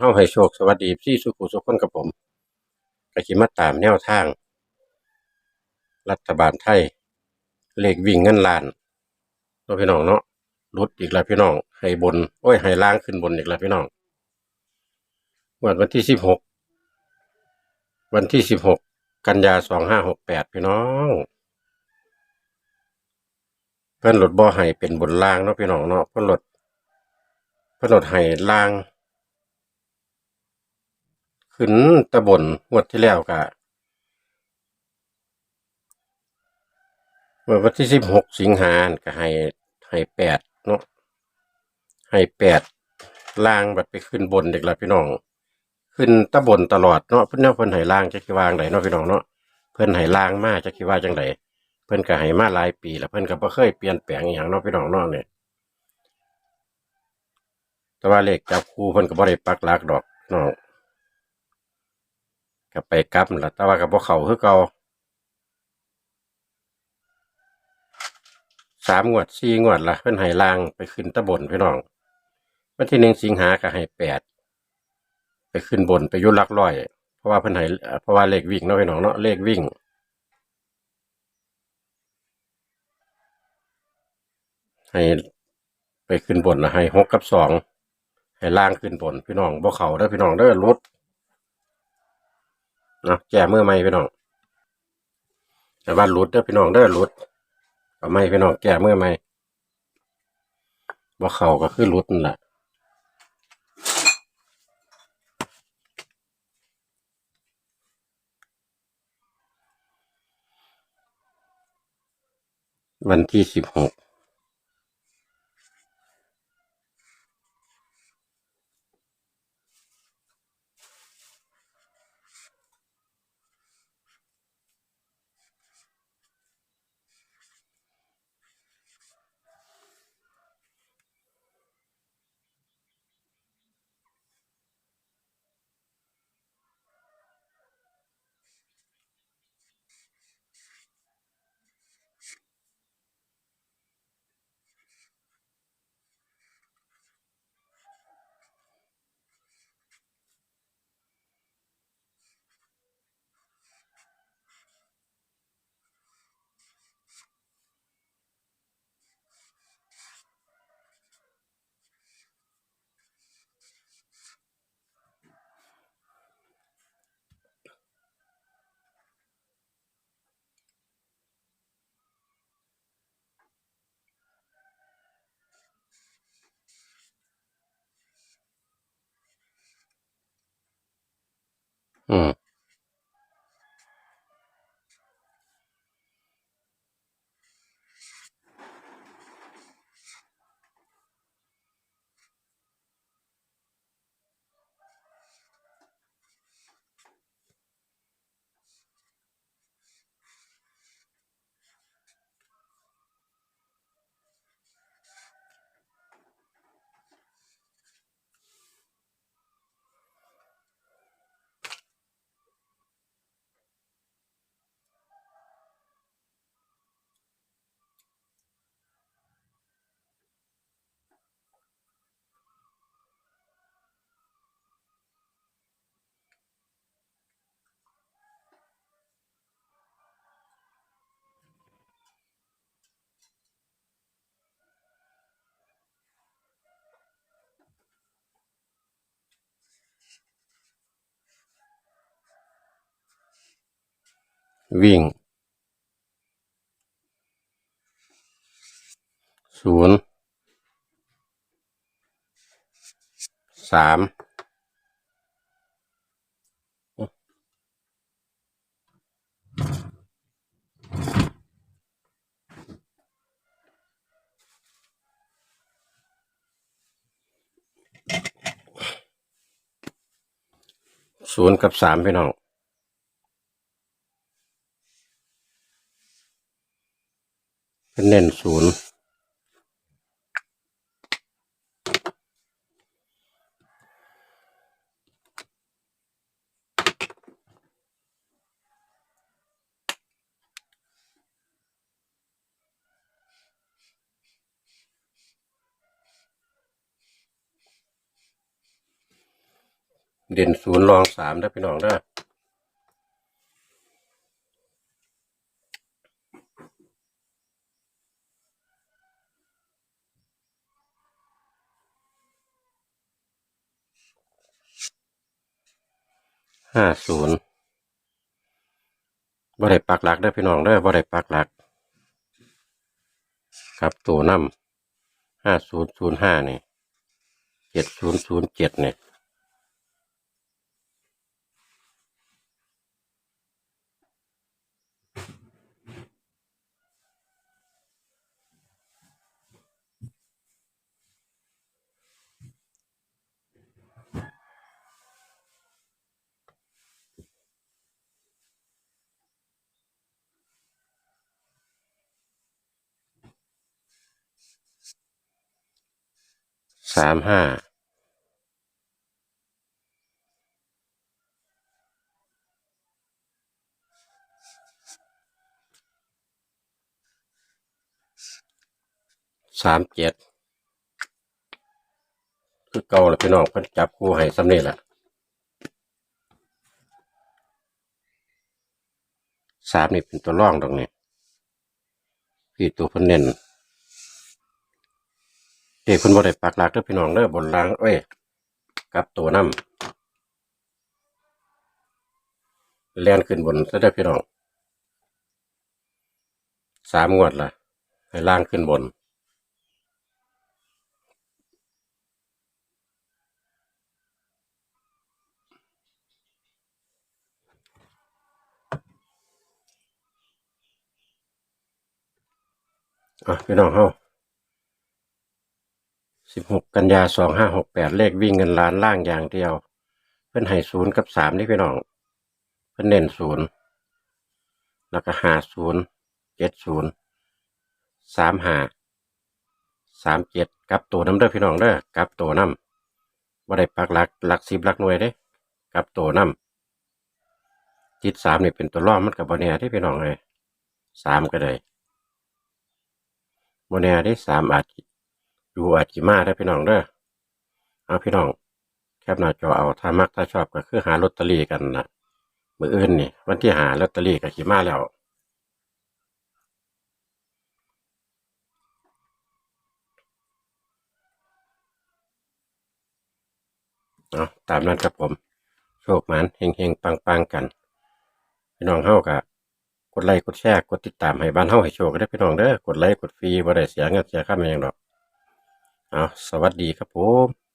เฮาให้โชคสวัสดีพี่สุขุสุขคนกับผมก็สิมาตามแนวทาง รัฐบาลไทย เลขวิ่งเงินล้านเนาะพี่น้องเนาะรุดอีกแล้วพี่น้อง ให้บน โอ้ย ให้ล่างขึ้นบนอีกแล้วพี่น้องงวดวันที่สิบหก วันที่สิบหก กันยาสองห้าหกแปดพี่น้อง เพิ่นลดบ่ให้เป็นบนล่างเนาะพี่น้องเนาะ เพิ่นลด เพิ่นลดให้ล่าง ขึ้นตะบนงวดที่แล้วก็เมื่อวันที่สิบหกสิงหาก็ให้ให้แปดเนาะให้แปดล่างบัดไปขึ้นบนเด็กละพี่น้อง ขึ้นตะบนตลอดเนาะเพิ่นเนเพิ่อนให้ล่างจักสิวางไดเนาะพี่น้องเนาะเพิ่อนให้ล่างมาจักสิว่าจังไดเพิ่อนก็ให้มาหลายปี แล้วเพิ่อนก็บ่เคยเปลี่ยนแปลงอย่างเนาะพี่น้องเนาะเนี่ยแต่ว่าเลขจับคู่เพิ่อนก็บ่ได้ปักหลักดอกเนาะ ก็ไปกลับนั่นล่ะแต่ว่ากับพวกเขาคือเก่าสามงวดสี่งวดละเพิ่นให้ล่างไปขึ้นตะบนพี่น้องวันที่หนึ่งสิงหาก็ให้แปดไปขึ้นบนไปยุลักร้อย เพราะว่าเพิ่นให้เอ่เพราะว่าเลขวิ่งเนาะพี่น้องเนาะเลขวิ่งให้ไปขึ้นบนนะให้หกกับสองให้ล่างขึ้นบนพี่น้องบ่เขาเด้พี่น้องเด้รุด นะแก้มือใหม่พี่น้องแต่ว่าหลุดเด้อพี่น้องเด้อหลุดก็ไม่พี่น้องแก้มือใหม่บ่เขาก็คือหลุดนั่นแหละวันที่สิบหก อื วิ่งศูนย์สามศูนย์กับสามพี่น้อง เน้นศูนย์เด่นศูนย์รองสามได้พี่น้องเด้ ห้าศูนย์บ่ได้ปักหลักได้พี่น้องได้บ่ได้ปักหลัก ครับตัวน้ำห้าศูนย์ศูนย์ห้านี่เจ็ดศูนย์ศูนย์เจ็ดเนี่ย สามห้าสามเจ็ดคือเก่าแหละพี่น้องเพิ่นจับคู่ให้สำเร็จละสามนี่เป็นตัวร่องตรงนี้พี่ตัวเพิ่นเน้น เด็กเพิ่นบ่ได้ปักหลักเด้อพี่น้องเด้อบนล่างเอ้ยกับตัวน้ำแล่นขึ้นบนซะเด้อพี่น้องสามงวดละให้ล่างขึ้นบน อะพี่น้องเฮา สิบหกกันยาสองห้าหกแปดเลขวิ่งเงินล้านล่างอย่างเดียว เพิ่นให้ศูนย์กับสามนี่พี่น้อง เพิ่นเน้นศูนย์แล้วก็หาศูนย์เจ็ดศูนย์สามหาสามเจ็ดกับตัวน้ำเด้อพี่น้องเด้อกับตัวน้ำว่าได้ปักหลักหลักสิบหลักหน่วยเด้กับตัวน้ำจิตสามนี่เป็นตัวล่อมันกับบอเนียที่พี่น้องเลยสามก็เลยโมเนียได้สามอาจ อยู่อาจจิมาได้พี่น้องเด้อเอาพี่น้องแคปหน้าจอเอาถ้ามักถ้าชอบก็คือหาลอตเตอรี่กันนะมืออื่นนี่วันที่หาลอตเตอรี่กับขีมาแล้วเอาตามนั้นครับผม โชคหมันเฮงเฮงปังปังๆกัน พี่น้องเฮากะกดไลค์กดแชร์กดติดตามให้บ้านเฮาให้โชคกันได้พี่น้องเด้อกดไลค์กดฟรีบ่ได้เสียเงินเสียค่ามันหยังดอก อาสวัสดีครับผม